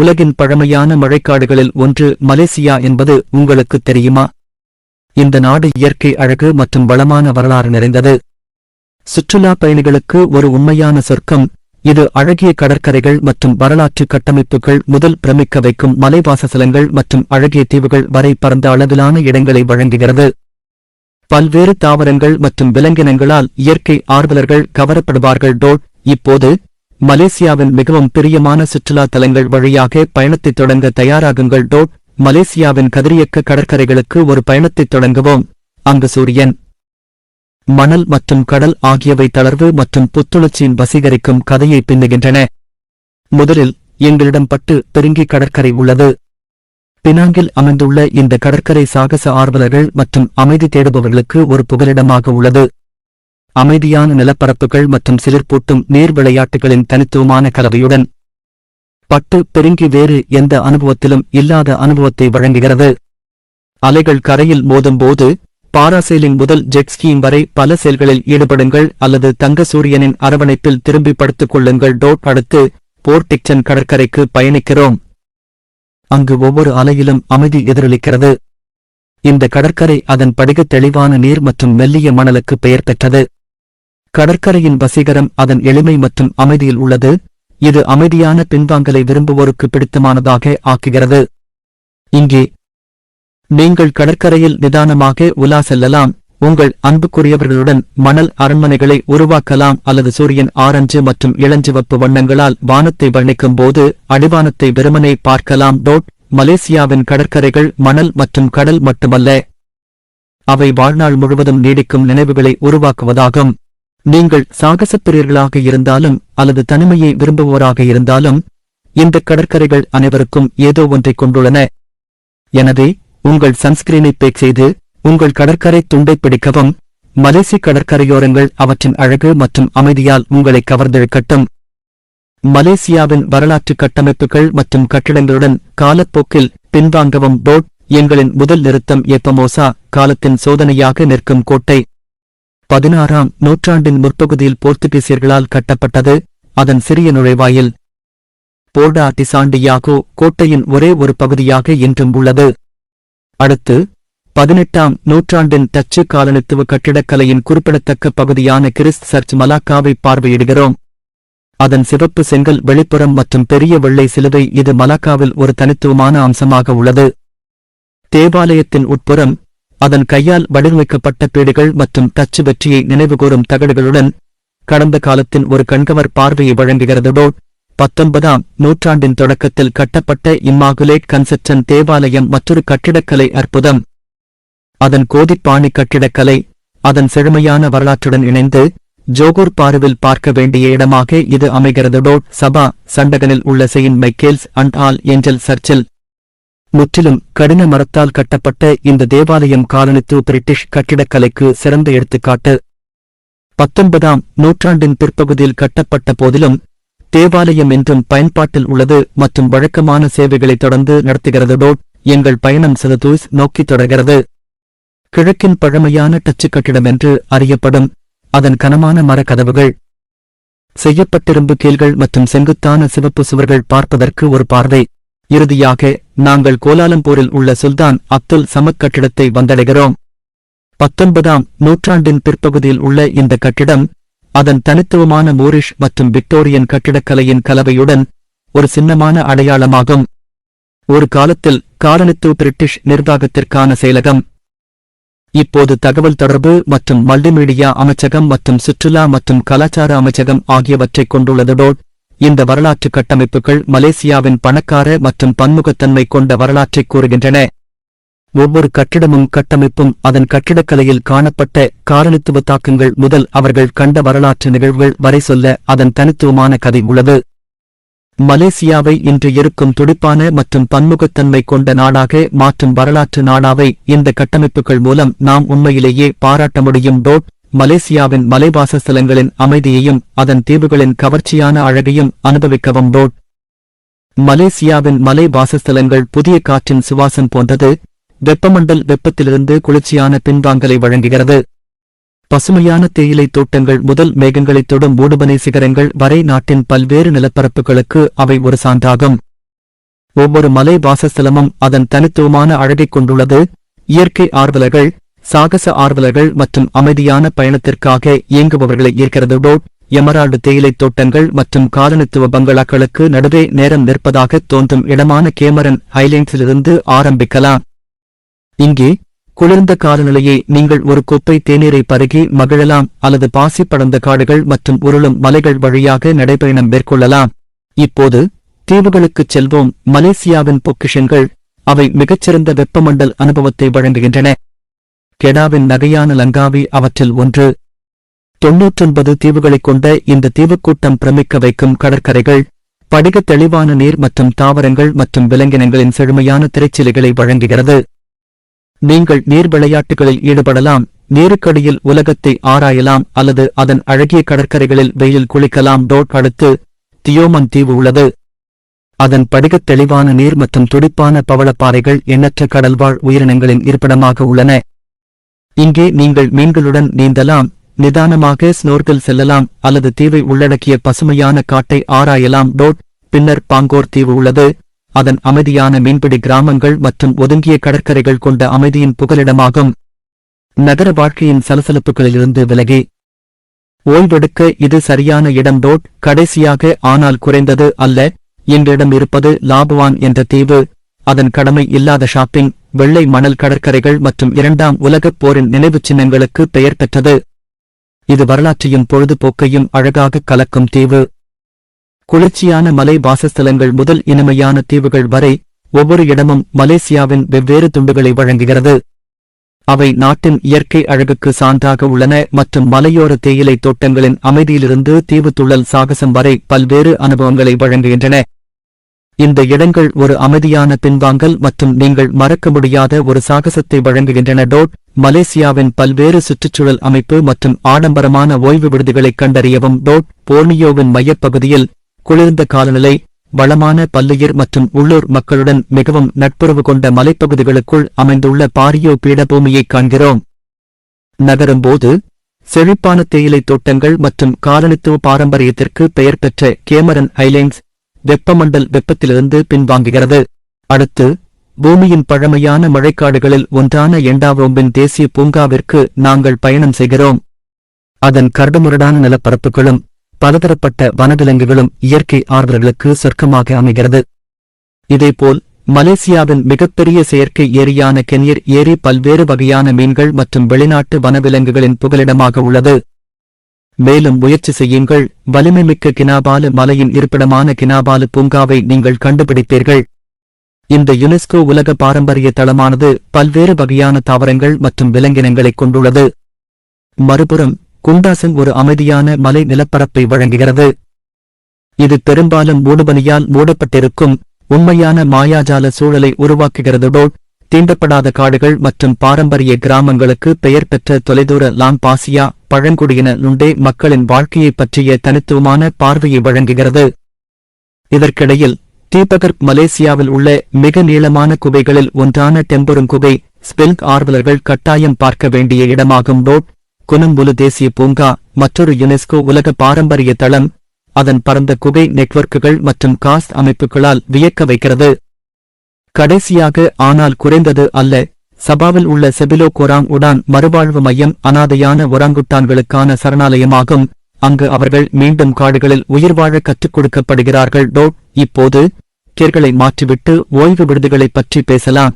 உலகின் பழமையான மழைக்காடுகளில் ஒன்று மலேசியா என்பது உங்களுக்கு தெரியுமா? இந்த நாடு இயற்கை அழகு மற்றும் வளமான வரலாறு நிறைந்தது. சுற்றுலா பயணிகளுக்கு ஒரு உண்மையான சொர்க்கம். இது அழகிய கடற்கரைகள் மற்றும் வரலாற்று கட்டமைப்புகள் முதல் பிரமிக்க வைக்கும் மலைவாசலங்கள் மற்றும் அழகிய தீவுகள் வரை பரந்த அளவிலான இடங்களை வழங்குகிறது. பல்வேறு தாவரங்கள் மற்றும் விலங்கினங்களால் இயற்கை ஆர்வலர்கள் கவரப்படுவார்கள் டோட். இப்போது மலேசியாவின் மிகவும் பிரியமான சுற்றுலா தலங்கள் வழியாக பயணத்தைத் தொடங்க தயாராகுங்கள். டோட் மலேசியாவின் கதிரியக்க கடற்கரைகளுக்கு ஒரு பயணத்தைத் தொடங்குவோம். அங்கு சூரியன் மணல் மற்றும் கடல் ஆகியவை தளர்வு மற்றும் புத்துணர்ச்சியின் வசீகரிக்கும் கதையை பின்னுகின்றன. முதலில் எங்களிடம் பட்டு பெருங்கி கடற்கரை உள்ளது. பினாங்கில் அமைந்துள்ள இந்த கடற்கரை சாகச ஆர்வலர்கள் மற்றும் அமைதி தேடுபவர்களுக்கு ஒரு புகலிடமாக உள்ளது. அமைதியான நிலப்பரப்புகள் மற்றும் சிலிர்ப்பூட்டும் நீர் விளையாட்டுகளின் தனித்துவமான கலவையுடன் பட்டு பெருங்கி வேறு எந்த அனுபவத்திலும் இல்லாத அனுபவத்தை வழங்குகிறது. அலைகள் கரையில் மோதும்போது பாராசெயிலிங் முதல் ஜெட் வரை பல செயல்களில் ஈடுபடுங்கள் அல்லது தங்க சூரியனின் அரவணைப்பில் திரும்பி படுத்துக் கொள்ளுங்கள். டோட் அடுத்து போர்டிக்சன் கடற்கரைக்கு பயணிக்கிறோம். அங்கு ஒவ்வொரு அலையிலும் அமைதி எதிரொலிக்கிறது. இந்த கடற்கரை அதன் படிக தெளிவான நீர் மற்றும் மெல்லிய மணலுக்கு பெயர் பெற்றது. கடற்கரையின் வசீகரம் அதன் எளிமை மற்றும் அமைதியில் உள்ளது. இது அமைதியான பின்வாங்கலை விரும்புவோருக்கு பிடித்தமானதாக ஆக்குகிறது. இங்கே நீங்கள் கடற்கரையில் நிதானமாக உலா செல்லலாம். உங்கள் அன்புக்குரியவர்களுடன் மணல் அரண்மனைகளை உருவாக்கலாம் அல்லது சூரியன் ஆரஞ்சு மற்றும் இளஞ்சிவப்பு வண்ணங்களால் வானத்தை வர்ணிக்கும் போது அடிவானத்தை வெறுமனை பார்க்கலாம். டோட் மலேசியாவின் கடற்கரைகள் மணல் மற்றும் கடல் மட்டுமல்ல. அவை வாழ்நாள் முழுவதும் நீடிக்கும் நினைவுகளை உருவாக்குவதாகும். நீங்கள் சாகசப் பிரியர்களாக இருந்தாலும் அல்லது தனிமையை விரும்புவோராக இருந்தாலும் இந்த கடற்கரைகள் அனைவருக்கும் ஏதோ ஒன்றை கொண்டுள்ளன. எனவே உங்கள் சன்ஸ்கிரீனை பேக் செய்து உங்கள் கடற்கரை துண்டை பிடிக்கவும் மலேசிய கடற்கரையோரங்கள் அவற்றின் அழகு மற்றும் அமைதியால் உங்களை கவர்ந்திழுக்கட்டும். மலேசியாவின் வரலாற்று கட்டமைப்புகள் மற்றும் கட்டிடங்களுடன் காலப்போக்கில் பின்வாங்கவும் போட் எங்களின் முதல் நிறுத்தம் எப்பமோசா காலத்தின் சோதனையாக நிற்கும் கோட்டை. பதினாறாம் நூற்றாண்டின் முற்பகுதியில் போர்த்துகீசியர்களால் கட்டப்பட்டது. அதன் சிறிய நுழைவாயில் போர்டா டிசாண்டியாகோ கோட்டையின் ஒரே ஒரு பகுதியாக இன்றும் உள்ளது. அடுத்து பதினெட்டாம் நூற்றாண்டின் டச்சு காலனித்துவ கட்டிடக்கலையின் குறிப்பிடத்தக்க பகுதியான கிறிஸ்த் சர்ச் மலாக்காவை பார்வையிடுகிறோம். அதன் சிவப்பு செங்கல் வெளிப்புறம் மற்றும் பெரிய வெள்ளை சிலுவை இது மலாக்காவில் ஒரு தனித்துவமான அம்சமாக உள்ளது. தேவாலயத்தின் உட்புறம் அதன் கையால் வடிவமைக்கப்பட்ட பீடுகள் மற்றும் தச்சு வெற்றியை நினைவுகூறும் தகடுகளுடன் கடந்த காலத்தின் ஒரு கண்கவர் பார்வையை வழங்குகிறதோடு பத்தொன்பதாம் நூற்றாண்டின் தொடக்கத்தில் கட்டப்பட்ட இம்மாகுலேட் கன்செப்ஷன் தேவாலயம் மற்றொரு கட்டிடக்கலை அற்புதம். அதன் கோதிப்பாணி கட்டிடக்கலை அதன் செழுமையான வரலாற்றுடன் இணைந்து ஜோகூர் பாருவில் பார்க்க வேண்டிய இடமாக இது அமைகிறதோடு சபா சண்டகனில் உள்ள Saint Michael's and all angel சர்ச்சில் முற்றிலும் கடின மரத்தால் கட்டப்பட்ட இந்த தேவாலயம் காலனித்துவ பிரிட்டிஷ் கட்டிடக்கலைக்கு சிறந்த எடுத்துக்காட்டு. பத்தொன்பதாம் நூற்றாண்டின் பிற்பகுதியில் கட்டப்பட்ட போதிலும் தேவாலயம் என்றும் பயன்பாட்டில் உள்ளது மற்றும் வழக்கமான சேவைகளை தொடர்ந்து நடத்துகிறது. டோட் எங்கள் பயணம் சததூஸ் நோக்கி தொடர்கிறது. கிழக்கின் பழமையான டச்சு கட்டிடம் என்று அறியப்படும் அதன் கனமான மரக்கதவுகள் செய்யப்பட்டிரும்பு கீழ்கள் மற்றும் செங்குத்தான சிவப்பு சுவர்கள் பார்ப்பதற்கு ஒரு பார்வை. இறுதியாக நாங்கள் கோலாலம்பூரில் உள்ள சுல்தான் அப்துல் சமத் கட்டிடத்தை வந்தடைகிறோம். பத்தொன்பதாம் நூற்றாண்டின் பிற்பகுதியில் உள்ள இந்த கட்டிடம் அதன் தனித்துவமான மூரிஷ் மற்றும் விக்டோரியன் கட்டிடக்கலையின் கலவையுடன் ஒரு சின்னமான அடையாளமாகும். ஒரு காலத்தில் காலனித்துவ பிரிட்டிஷ் நிர்வாகத்திற்கான செயலகம். இப்போது தகவல் தொடர்பு மற்றும் மல்டிமீடியா அமைச்சகம் மற்றும் சுற்றுலா மற்றும் கலாச்சார அமைச்சகம் ஆகியவற்றைக் கொண்டுள்ளதோடு இந்த வரலாற்று கட்டமைப்புகள் மலேசியாவின் பணக்கார மற்றும் பன்முகத்தன்மை கொண்ட வரலாற்றை கூறுகின்றன. ஒவ்வொரு கட்டிடமும் கட்டமைப்பும் அதன் கட்டிடக்கலையில் காணப்பட்ட காலனித்துவ தாக்கங்கள் முதல் அவர்கள் கண்ட வரலாற்று நிகழ்வுகள் வரை சொல்ல அதன் தனித்துவமான கதை உள்ளது. மலேசியாவை இன்று இருக்கும் துடிப்பான மற்றும் பன்முகத்தன்மை கொண்ட நாடாக மாற்றும் வரலாற்று நாடாவை இந்த கட்டமைப்புகள் மூலம் நாம் உண்மையிலேயே பாராட்ட முடியும். டோட் மலேசியாவின் மலைவாசஸ்தலங்களின் அமைதியையும் அதன் தீவுகளின் கவர்ச்சியான அழகையும் அனுபவிக்கவும் போட் மலேசியாவின் மலை வாசஸ்தலங்கள் புதிய காற்றின் சுவாசம் போன்றது. வெப்பமண்டல் வெப்பத்திலிருந்து குளிர்ச்சியான பின்வாங்கலை வழங்குகிறது. பசுமையான தேயிலை தோட்டங்கள் முதல் மேகங்களைத் தொடும் மூடுபனை சிகரங்கள் வரை நாட்டின் பல்வேறு நிலப்பரப்புகளுக்கு அவை ஒரு சான்றாகும். ஒவ்வொரு மலை வாசஸ்தலமும் அதன் தனித்துவமான அழகைக் கொண்டுள்ளது. இயற்கை ஆர்வலர்கள் சாகச ஆர்வலர்கள் மற்றும் அமைதியான பயணத்திற்காக இயங்குபவர்களை ஈர்க்கிறது. டோட் எமரால்டு தேயிலைத் தோட்டங்கள் மற்றும் காலனித்துவ பங்களாக்களுக்கு நடுவே நேரம் நிற்பதாக தோன்றும் இடமான கேமரன் ஹைலைன்ஸிலிருந்து ஆரம்பிக்கலாம். இங்கே குளிர்ந்த காலநிலையை நீங்கள் ஒரு குப்பை தேநீரை பருகி மகிழலாம் அல்லது பாசி படர்ந்த காடுகள் மற்றும் உருளும் மலைகள் வழியாக நடைபயணம் மேற்கொள்ளலாம். இப்போது தீவுகளுக்குச் செல்வோம். மலேசியாவின் பொக்கிஷன்கள் அவை மிகச்சிறந்த வெப்பமண்டல் அனுபவத்தை வழங்குகின்றன. கெடாவின் நகையான லங்காவி அவற்றில் ஒன்று. தொன்னூற்றொன்பது தீவுகளைக் கொண்ட இந்த தீவுக்கூட்டம் பிரமிக்க வைக்கும் கடற்கரைகள் படிக தெளிவான நீர் மற்றும் தாவரங்கள் மற்றும் விலங்கினங்களின் செழுமையான திரைச்சிலைகளை வழங்குகிறது. நீங்கள் நீர் விளையாட்டுகளில் ஈடுபடலாம் நீருக்கடியில் உலகத்தை ஆராயலாம் அல்லது அதன் அழகிய கடற்கரைகளில் வெயில் குளிக்கலாம். டோட் அடுத்து தியோமன் தீவு உள்ளது. அதன் படிகத் தெளிவான நீர் மற்றும் துடிப்பான பவளப்பாறைகள் எண்ணற்ற கடல்வாழ் உயிரினங்களின் இருப்பிடமாக உள்ளன. இங்கே நீங்கள் மீன்களுடன் நீந்தலாம் நிதானமாக ஸ்னோர்கள் செல்லலாம் அல்லது தீவை உள்ளடக்கிய பசுமையான காட்டை ஆராயலாம். டோட் பின்னர் பாங்கோர் தீவு உள்ளது. அதன் அமைதியான மீன்பிடி கிராமங்கள் மற்றும் ஒதுங்கிய கடற்கரைகள் கொண்ட அமைதியின் புகலிடமாகும். நகர வாழ்க்கையின் சலசலப்புகளிலிருந்து விலகி. ஓய்வெடுக்க இது சரியான இடம். டோட் கடைசியாக ஆனால் குறைந்தது அல்ல. எங்களிடம் இருப்பது லாபவான் என்ற தீவு. அதன் கடமை இல்லாத ஷாப்பிங். வெள்ளை மணல் கடற்கரைகள் மற்றும் இரண்டாம் உலகப் போரின் நினைவுச் சின்னங்களுக்கு பெயர் பெற்றது. இது வரலாற்றையும் பொழுதுபோக்கையும் அழகாக கலக்கும் தீவு. குளிர்ச்சியான மலை வாசஸ்தலங்கள் முதல் இனிமையான தீவுகள் வரை ஒவ்வொரு இடமும் மலேசியாவின் வெவ்வேறு துண்டுகளை வழங்குகிறது. அவை நாட்டின் இயற்கை அழகுக்கு சான்றாக உள்ளன மற்றும் மலையோர தேயிலை தோட்டங்களின் அமைதியிலிருந்து தீவு துள்ளல் சாகசம் வரை பல்வேறு அனுபவங்களை வழங்குகின்றன. இந்த இடங்கள் ஒரு அமைதியான பின்வாங்கல் மற்றும் நீங்கள் மறக்க முடியாத ஒரு சாகசத்தை வழங்குகின்றன. டோட் மலேசியாவின் பல்வேறு சுற்றுச்சூழல் அமைப்பு மற்றும் ஆடம்பரமான ஓய்வு விடுதிகளை கண்டறியவும். டோட் போர்னியோவின் மையப்பகுதியில் குளிர்ந்த காலநிலை வளமான பல்லுயிர் மற்றும் உள்ளூர் மக்களுடன் மிகவும் நட்புறவு கொண்ட மலைப்பகுதிகளுக்குள் அமைந்துள்ள பாரியோ பீடபூமியைக் காண்கிறோம். நகரும்போது செழிப்பான தேயிலை தோட்டங்கள் மற்றும் காலனித்துவ பாரம்பரியத்திற்கு பெயர் பெற்ற கேமரன் ஐலேண்ட்ஸ் வெப்பமண்டல் வெப்பத்திலிருந்து பின்வாங்குகிறது. அடுத்து பூமியின் பழமையான மழைக்காடுகளில் ஒன்றான எண்டாவோம்பின் தேசிய பூங்காவிற்கு நாங்கள் பயணம் செய்கிறோம். அதன் கரடுமுரடான நிலப்பரப்புகளும் பலதரப்பட்ட வனவிலங்குகளும் இயற்கை ஆர்வலர்களுக்கு சொர்க்கமாக அமைகிறது. இதேபோல் மலேசியாவின் மிகப்பெரிய செயற்கை ஏரியான கென்யர் ஏரி பல்வேறு வகையான மீன்கள் மற்றும் வெளிநாட்டு வனவிலங்குகளின் புகலிடமாக உள்ளது. மேலும் முயற்சி செய்யுங்கள். வலிமைமிக்க கினாபாலு மலையின் இருப்பிடமான கினாபாலு பூங்காவை நீங்கள் கண்டுபிடிப்பீர்கள். இந்த யுனெஸ்கோ உலக பாரம்பரிய தளமானது பல்வேறு வகையான தாவரங்கள் மற்றும் விலங்கினங்களைக் கொண்டுள்ளது. மறுபுறம் குண்டாசன் ஒரு அமைதியான மலை நிலப்பரப்பை வழங்குகிறது. இது பெரும்பாலும் மூடுபனியால் மூடப்பட்டிருக்கும். உண்மையான மாயாஜால சூழலை உருவாக்குகிறது தீண்டப்படாத காடுகள் மற்றும் பாரம்பரிய கிராமங்களுக்கு பெயர் பெற்ற தொலைதூர லாம் பாசியா பழங்குடியின நுண்டே மக்களின் வாழ்க்கையைப் பற்றிய தனித்துவமான பார்வையை வழங்குகிறது. இதற்கிடையில் தீபகர் மலேசியாவில் உள்ள மிக நீளமான குகைகளில் ஒன்றான டெம்பரும் குகை ஸ்பெல்க் ஆர்வலர்கள் கட்டாயம் பார்க்க வேண்டிய இடமாகும். ரோட் குனம்புலு தேசிய பூங்கா மற்றொரு யுனெஸ்கோ உலக பாரம்பரிய தளம் அதன் பரந்த குகை நெட்வொர்க்குகள் மற்றும் காஸ்ட் அமைப்புகளால் வியக்க வைக்கிறது. கடைசியாக ஆனால் குறைந்தது அல்ல சபாவில் உள்ள செபிலோ கோராங் உடான் மறுவாழ்வு மையம் அனாதையான ஒராங்குட்டான்களுக்கான சரணாலயமாகும். அங்கு அவர்கள் மீண்டும் காடுகளில் உயிர் வாழ கற்றுக் கொடுக்கப்படுகிறார்கள். டோ இப்போது கேர்களை மாற்றிவிட்டு ஓய்வு விடுதிகளைப் பற்றி பேசலாம்.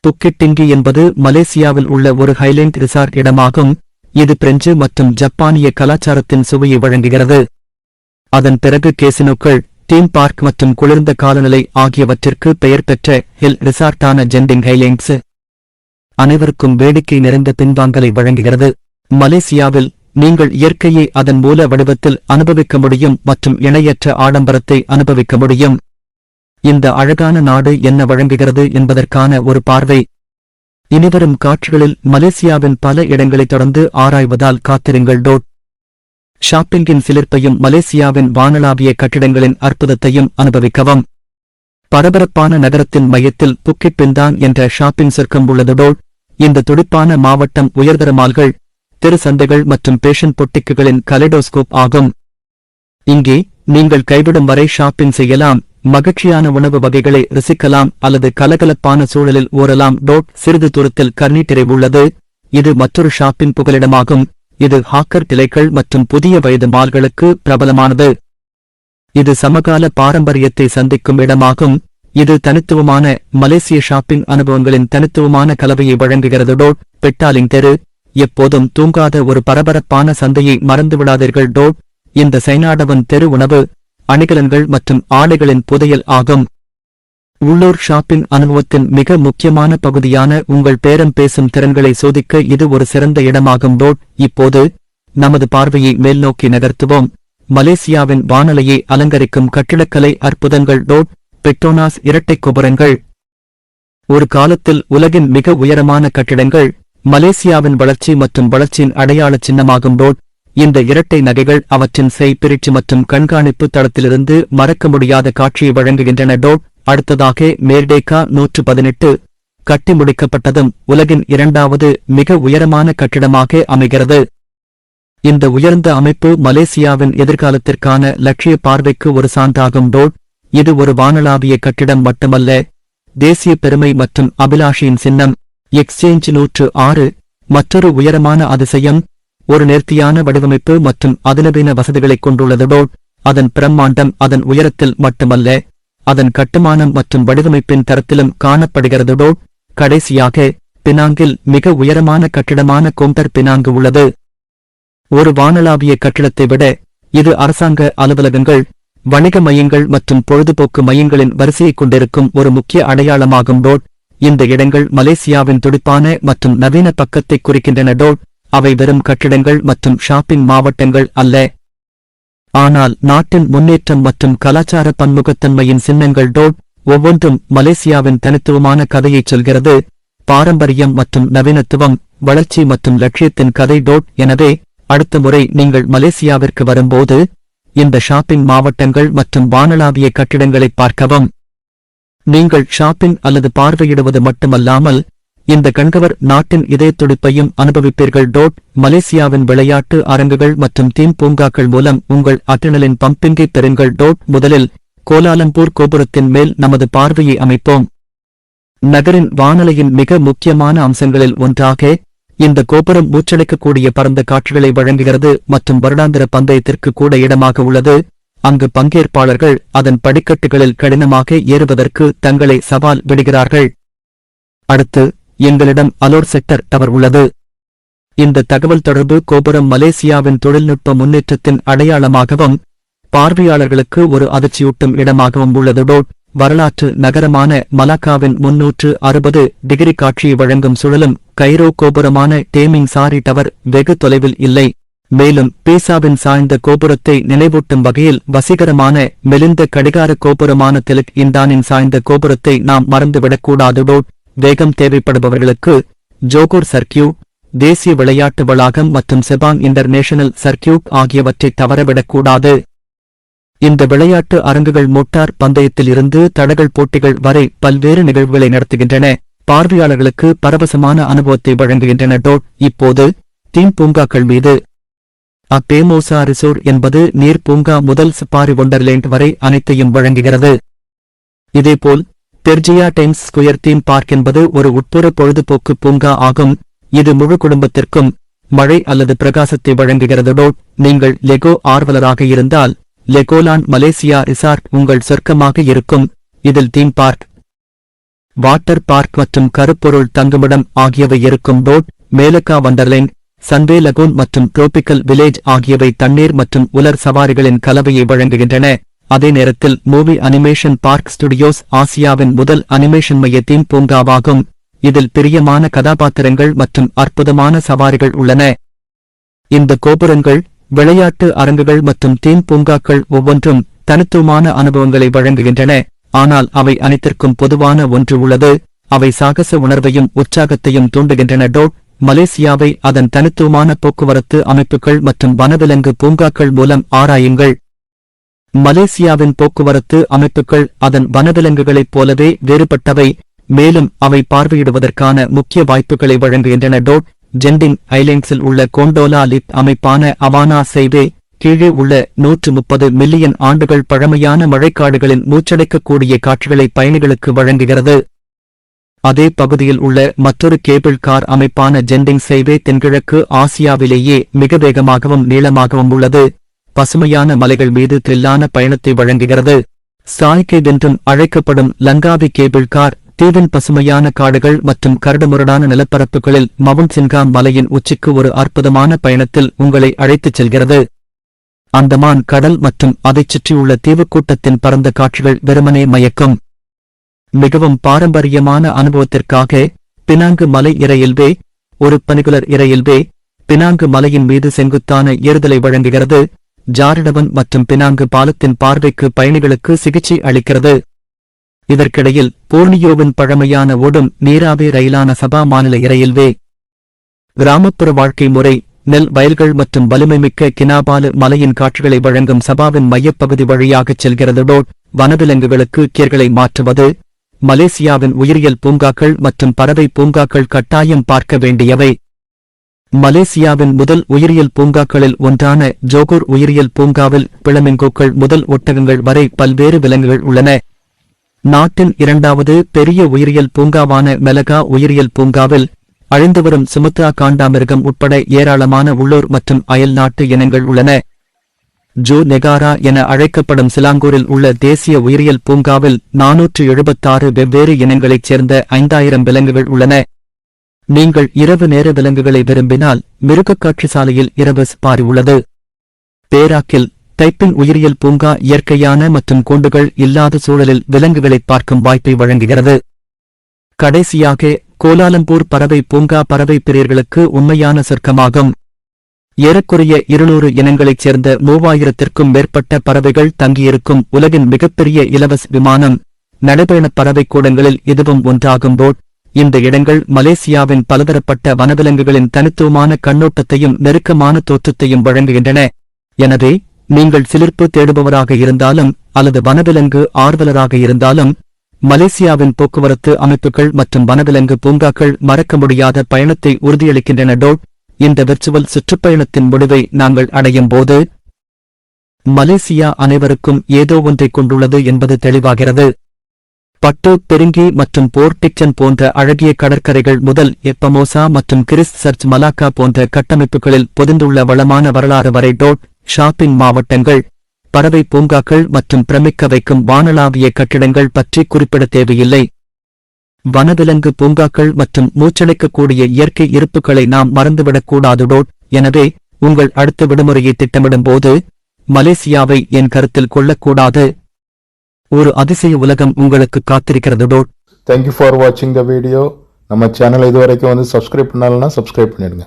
துக்கிட்டிங்கி என்பது மலேசியாவில் உள்ள ஒரு ஹைலேண்ட் ரிசார்ட் இடமாகும். இது பிரெஞ்சு மற்றும் ஜப்பானிய கலாச்சாரத்தின் சுவையை வழங்குகிறது. அதன் பிறகு கேசினோக்கள் தீம் பார்க் மற்றும் குளிர்ந்த காலநிலை ஆகியவற்றிற்கு பெயர் பெற்ற ஹில் ரிசார்ட்டான ஜெண்டிங் ஹைலேண்ட்ஸ். அனைவருக்கும் வேடிக்கை நிறைந்த பின்வாங்கலை வழங்குகிறது. மலேசியாவில் நீங்கள் இயற்கையை அதன் மூல வடிவத்தில் அனுபவிக்க முடியும் மற்றும் இணையற்ற ஆடம்பரத்தை அனுபவிக்க முடியும். இந்த அழகான நாடு என்ன வழங்குகிறது என்பதற்கான ஒரு பார்வை. இனிவரும் காட்சிகளில் மலேசியாவின் பல இடங்களை தொடர்ந்து ஆராய்வதால் காத்திருங்கள் டோட். ஷாப்பிங்கின் சிலிர்ப்பையும் மலேசியாவின் வானளாவிய கட்டிடங்களின் அற்புதத்தையும் அனுபவிக்கவும். பரபரப்பான நகரத்தின் மையத்தில் புக்கிப்பிந்தான் என்ற ஷாப்பிங் சொர்க்கம் உள்ளது டோட். இந்த துடிப்பான மாவட்டம் உயர்தர மால்கள் தெரு சந்தைகள் மற்றும் பேஷன் பொட்டிக்குகளின் கலைடோஸ்கோப் ஆகும். இங்கே நீங்கள் கைவிடும் வரை ஷாப்பிங் செய்யலாம் மகிழ்ச்சியான உணவு வகைகளை ருசிக்கலாம் அல்லது கலகலப்பான சூழலில் ஓரலாம். டோட் சிறிது தூரத்தில் கர்னீட்டிரை உள்ளது. இது மற்றொரு ஷாப்பிங் புகலிடமாகும். இது ஹாக்கர் கிளைகள் மற்றும் புதிய வயது மால்களுக்கு பிரபலமானது. இது சமகால பாரம்பரியத்தை சந்திக்கும் இடமாகும். இது தனித்துவமான மலேசிய ஷாப்பிங் அனுபவங்களின் தனித்துவமான கலவையை வழங்குகிறது. பெட்டாலிங் தெரு. எப்போதும் தூங்காத ஒரு பரபரப்பான சந்தையை மறந்துவிடாதீர்கள் டோட் இந்த சைனாடவன் தெரு உணவு அணிகலன்கள் மற்றும் ஆடைகளின் புதையல் ஆகும். உள்ளூர் ஷாப்பிங் அனுபவத்தின் மிக முக்கியமான பகுதியான உங்கள் பேரம் பேசும் திறன்களை சோதிக்க இது ஒரு சிறந்த இடமாகும். டோட் இப்போது நமது பார்வையை மேல்நோக்கி நகர்த்துவோம். மலேசியாவின் வானலையை அலங்கரிக்கும் கட்டிடக்கலை அற்புதங்கள். டோட் பெட்டோனாஸ் இரட்டை கோபுரங்கள். ஒரு காலத்தில் உலகின் மிக உயரமான கட்டிடங்கள் மலேசியாவின் வளர்ச்சி மற்றும் வளர்ச்சியின் அடையாள சின்னமாகும் ரோட் இந்த இரட்டை நகைகள் அவற்றின் செய்பிரிச்சு மற்றும் கண்காணிப்பு தளத்திலிருந்து மறக்க முடியாத காட்சியை வழங்குகின்றன டோட் அடுத்ததாக மேர்டேகா நூற்று பதினெட்டு. கட்டி முடிக்கப்பட்டதும் உலகின் இரண்டாவது மிக உயரமான கட்டிடமாக அமைகிறது. இந்த உயர்ந்த அமைப்பு மலேசியாவின் எதிர்காலத்திற்கான லட்சிய பார்வைக்கு ஒரு சான்றாகும் டோட் இது ஒரு வானளாவிய கட்டிடம் மட்டுமல்ல தேசிய பெருமை மற்றும் அபிலாஷியின் சின்னம். எக்ஸ்சேஞ்ச் நூற்று ஆறு. மற்றொரு உயரமான அதிசயம் ஒரு நேர்த்தியான வடிவமைப்பு மற்றும் அதிநவீன வசதிகளைக் கொண்டுள்ளதோடு அதன் பிரம்மாண்டம் அதன் உயரத்தில் மட்டுமல்ல அதன் கட்டுமானம் மற்றும் வடிவமைப்பின் தரத்திலும் காணப்படுகிறதோடு கடைசியாக பினாங்கில் மிக உயரமான கட்டிடமான கொண்டர் பினாங்கு உள்ளது. ஒரு வானளாவிய கட்டிடத்தை விட இது அரசாங்க அலுவலகங்கள் வணிக மையங்கள் மற்றும் பொழுதுபோக்கு மையங்களின் வரிசையைக் கொண்டிருக்கும் ஒரு முக்கிய அடையாளமாகும் டோட். இந்த இடங்கள் மலேசியாவின் துடிப்பான மற்றும் நவீன பக்கத்தை குறிக்கின்றன டோட். அவை வெறும் கட்டிடங்கள் மற்றும் ஷாப்பிங் மாவட்டங்கள் அல்ல. ஆனால் நாட்டின் முன்னேற்றம் மற்றும் கலாச்சார பன்முகத்தன்மையின் சின்னங்கள் டோட். ஒவ்வொன்றும் மலேசியாவின் தனித்துவமான கதையைச் சொல்கிறது. பாரம்பரியம் மற்றும் நவீனத்துவம் வளர்ச்சி மற்றும் லட்சியத்தின் கதை டோட். எனவே அடுத்த முறை நீங்கள் மலேசியாவிற்கு வரும்போது இந்த ஷாப்பிங் மாவட்டங்கள் மற்றும் வானளாவிய கட்டிடங்களைப் பார்க்கவும். நீங்கள் ஷாப்பிங் அல்லது பார்வையிடுவது மட்டுமல்லாமல் இந்த கண்கவர் நாட்டின் இதய துடிப்பையும் அனுபவிப்பீர்கள். டோட் மலேசியாவின் விளையாட்டு அரங்குகள் மற்றும் தீம் பூங்காக்கள் மூலம் உங்கள் அட்ரினலின் பம்பிங்கை பெறுங்கள். டோட் முதலில் கோலாலம்பூர் கோபுரத்தின் மேல் நமது பார்வையை அமைப்போம். நகரின் வானலையின் மிக முக்கியமான அம்சங்களில் ஒன்றாக இந்த கோபுரம் மூச்சடைக்கக்கூடிய பரந்த காட்சிகளை வழங்குகிறது மற்றும் வருடாந்திர பந்தயத்திற்கு கூட இடமாக உள்ளது. அங்கு பங்கேற்பாளர்கள் அதன் படிக்கட்டுகளில் கடினமாக ஏறுவதற்கு தங்களை சவால் விடுகிறார்கள். அடுத்து எங்களிடம் அலோர் செக்டர் டவர் உள்ளது. இந்த தகவல் தொடர்பு கோபுரம் மலேசியாவின் தொழில்நுட்ப முன்னேற்றத்தின் அடையாளமாகவும் பார்வையாளர்களுக்கு ஒரு அதிர்ச்சியூட்டும் இடமாகவும் உள்ளது. டோட் வரலாற்று நகரமான மலாக்காவின் முன்னூற்று அறுபது டிகிரி காட்சியை வழங்கும் சுழலும் கைரோ கோபுரமான டேமிங் சாரி டவர் வெகு தொலைவில் இல்லை. மேலும் பீசாவின் சாய்ந்த கோபுரத்தை நினைவூட்டும் வகையில் வசீகரமான மெலிந்த கடிகார கோபுரமான திலக் இந்தானின் சாய்ந்த கோபுரத்தை நாம் மறந்துவிடக்கூடாது. வேகம் தேவைப்படுபவர்களுக்கு ஜோகூர் சர்க்கியூ தேசிய விளையாட்டு வளாகம் மற்றும் செபாங் இன்டர்நேஷனல் சர்க்கியூட் ஆகியவற்றை தவறவிடக்கூடாது. இந்த விளையாட்டு அரங்குகள் மோட்டார் பந்தயத்தில் இருந்து தடகள் போட்டிகள் வரை பல்வேறு நிகழ்வுகளை நடத்துகின்றன. பார்வையாளர்களுக்கு பரவசமான அனுபவத்தை வழங்குகின்றன. டோட் இப்போது தீம் பூங்காக்கள் மீது. அப்பேமோசா ரிசோர் என்பது நீர் பூங்கா முதல் சப்பாரி ஒண்டர்லேண்ட் வரை அனைத்தையும் வழங்குகிறது. இதேபோல் Berjaya Times Square theme park என்பது ஒரு உட்புற பொழுதுபோக்கு பூங்கா ஆகும். இது முழு குடும்பத்திற்கும் மழை அல்லது பிரகாசத்தை வழங்குகிறது. டோட் நீங்கள் லெகோ ஆர்வலராக இருந்தால் லெகோலாண்ட் மலேசியா ரிசார்ட் உங்கள் சொர்க்கமாக இருக்கும். இதில் தீம் பார்க் வாட்டர் பார்க் மற்றும் கருப்பொருள் தங்குமிடம் ஆகியவை இருக்கும் போட் மேலக்கா வண்டர்லேண்ட் சன்வே லகூன் மற்றும் டிரோபிக்கல் வில்லேஜ் ஆகியவை தண்ணீர் மற்றும் உலர் சவாரிகளின் கலவையை வழங்குகின்றன. அதே நேரத்தில் மூவி அனிமேஷன் பார்க் ஸ்டுடியோஸ் ஆசியாவின் முதல் அனிமேஷன் மைய தீம் பூங்காவாகும். இதில் பிரியமான கதாபாத்திரங்கள் மற்றும் அற்புதமான சவாரிகள் உள்ளன. இந்த கோபுரங்கள் விளையாட்டு அரங்குகள் மற்றும் தீம் பூங்காக்கள் ஒவ்வொன்றும் தனித்துவமான அனுபவங்களை வழங்குகின்றன. ஆனால் அவை அனைத்திற்கும் பொதுவான ஒன்று உள்ளது. அவை சாகச உணர்வையும் உற்சாகத்தையும் தூண்டுகின்றன. டோட் மலேசியாவை அதன் தனித்துவமான போக்குவரத்து அமைப்புகள் மற்றும் வனவிலங்கு பூங்காக்கள் மூலம் ஆராயுங்கள். மலேசியாவின் போக்குவரத்து அமைப்புகள் அதன் வனவிலங்குகளைப் போலவே வேறுபட்டவை. மேலும் அவை பார்வையிடுவதற்கான முக்கிய வாய்ப்புகளை வழங்குகின்றன. டோட் ஜெண்டின் ஐலேண்ட்ஸில் உள்ள கோண்டோலா லிப் அமைப்பான அவானா செய்வே கீழே உள்ள நூற்று முப்பது மில்லியன் ஆண்டுகள் பழமையான மழைக்காடுகளின் மூச்சடைக்கக்கூடிய காட்சிகளை பயணிகளுக்கு வழங்குகிறது. அதே பகுதியில் உள்ள மற்றொரு கேபிள் கார் அமைப்பான ஜெண்டிங் செய்வே தென்கிழக்கு ஆசியாவிலேயே மிக வேகமாகவும் நீளமாகவும் உள்ளது. பசுமையான மலைகள் மீது தில்லான பயணத்தை வழங்குகிறது. சாய்கேப் என்றும் அழைக்கப்படும் லங்காவி கேபிள் கார் தீவின் பசுமையான காடுகள் மற்றும் கரடுமுரடான நிலப்பரப்புகளில் மவுண்ட் சின்காம் மலையின் உச்சிக்கு ஒரு அற்புதமான பயணத்தில் உங்களை அழைத்துச் செல்கிறது. அந்தமான் கடல் மற்றும் அதைச் சுற்றியுள்ள தீவுக்கூட்டத்தின் பரந்த காட்சிகள் வெறுமனே மயக்கும். மிகவும் பாரம்பரியமான அனுபவத்திற்காக பினாங்கு மலை இரயில்வே ஒரு பனிகுலர் இரயில்வே பினாங்கு மலையின் மீது செங்குத்தான ஏறுதலை வழங்குகிறது ஜாரிடவன் மற்றும் பினாங்கு பாலத்தின் பார்வைக்கு பயணிகளுக்கு சிகிச்சை அளிக்கிறது. இதற்கிடையில் போர்னியோவின் பழமையான ஓடும் நீராவே ரயிலான சபா மாநில இரயில்வே. கிராமப்புற வாழ்க்கை முறை நெல் வயல்கள் மற்றும் வலிமைமிக்க கினாபாலு மலையின் காட்சிகளை வழங்கும் சபாவின் மையப்பகுதி வழியாகச் செல்கிறது. வனவிலங்குகளுக்கு கீர்களை மாற்றுவது மலேசியாவின் உயிரியல் பூங்காக்கள் மற்றும் பறவை பூங்காக்கள் கட்டாயம் பார்க்க வேண்டியவை. மலேசியாவின் முதல் உயிரியல் பூங்காக்களில் ஒன்றான ஜோகூர் உயிரியல் பூங்காவில் பிளமிங்கோக்கள் முதல் ஒட்டகங்கள் வரை பல்வேறு விலங்குகள் உள்ளன. நாட்டின் இரண்டாவது பெரிய உயிரியல் பூங்காவான மெலகா உயிரியல் பூங்காவில் அழிந்து வரும் சுமுத்ரா காண்டாமிருகம் உட்பட ஏராளமான உள்ளூர் மற்றும் அயல் நாட்டு இனங்கள் உள்ளன. ஜோ நெகாரா என அழைக்கப்படும் சிலாங்கூரில் உள்ள தேசிய உயிரியல் பூங்காவில் நானூற்று எழுபத்தாறு வெவ்வேறு இனங்களைச் சேர்ந்த ஐந்தாயிரம் விலங்குகள் உள்ளன. நீங்கள் இரவு நேர விலங்குகளை விரும்பினால் மிருகக் காட்சிசாலையில் இரவு சபாரி உள்ளது. பேராக்கில் டைப்பின் உயிரியல் பூங்கா இயற்கையான மற்றும் கூண்டுகள் இல்லாத சூழலில் விலங்குகளை பார்க்கும் வாய்ப்பை வழங்குகிறது. கடைசியாக கோலாலம்பூர் பறவை பூங்கா பறவை பிரியர்களுக்கு உண்மையான சொர்க்கமாகும். ஏறக்குறைய இருநூறு இனங்களைச் சேர்ந்த மூவாயிரத்திற்கும் மேற்பட்ட பறவைகள் தங்கியிருக்கும் உலகின் மிகப்பெரிய இலவச விமானம் நடைபயணப் பறவை கூடங்களில் இதுவும் ஒன்றாகும் போட் இந்த இடங்கள் மலேசியாவின் பலதரப்பட்ட வனவிலங்குகளின் தனித்துவமான கண்ணோட்டத்தையும் நெருக்கமான தோற்றத்தையும் வழங்குகின்றன. எனவே நீங்கள் சிலிர்ப்பு தேடுபவராக இருந்தாலும் அல்லது வனவிலங்கு ஆர்வலராக இருந்தாலும் மலேசியாவின் போக்குவரத்து அமைப்புகள் மற்றும் வனவிலங்கு பூங்காக்கள் மறக்க முடியாத பயணத்தை உறுதியளிக்கின்றன. டோட் இந்த விர்ச்சுவல் சுற்றுப்பயணத்தின் முடிவை நாங்கள் அடையும் போது மலேசியா அனைவருக்கும் ஏதோ ஒன்றைக் கொண்டுள்ளது என்பது தெளிவாகிறது. பட்டு பெருங்கி மற்றும் போர்டிக்சன் போன்ற அழகிய கடற்கரைகள் முதல் எப்பமோசா மற்றும் கிறிஸ் சர்ச் மலாக்கா போன்ற கட்டமைப்புகளில் பொதிந்துள்ள வளமான வரலாறு வரை டோட் ஷாப்பிங் மாவட்டங்கள் பறவை பூங்காக்கள் மற்றும் பிரமிக்க வைக்கும் வானளாவிய கட்டிடங்கள் பற்றி குறிப்பிட தேவையில்லை. வனவிலங்கு பூங்காக்கள் மற்றும் மூச்சடைக்கக்கூடிய இயற்கை இருப்புகளை நாம் மறந்துவிடக்கூடாதுடோட் எனவே உங்கள் அடுத்த விடுமுறையை திட்டமிடும்போது மலேசியாவை என் கருத்தில் கொள்ளக்கூடாது. ஒரு அதிசய உலகம் உங்களுக்கு காத்திருக்கிறது டோட் தேங்க்யூ ஃபார் வாட்சிங் த வீடியோ நம்ம சேனல் இது வரைக்கும் வந்து சப்ஸ்கிரைப் பண்ணலன்னா சப்ஸ்கிரைப் பண்ணிடுங்க.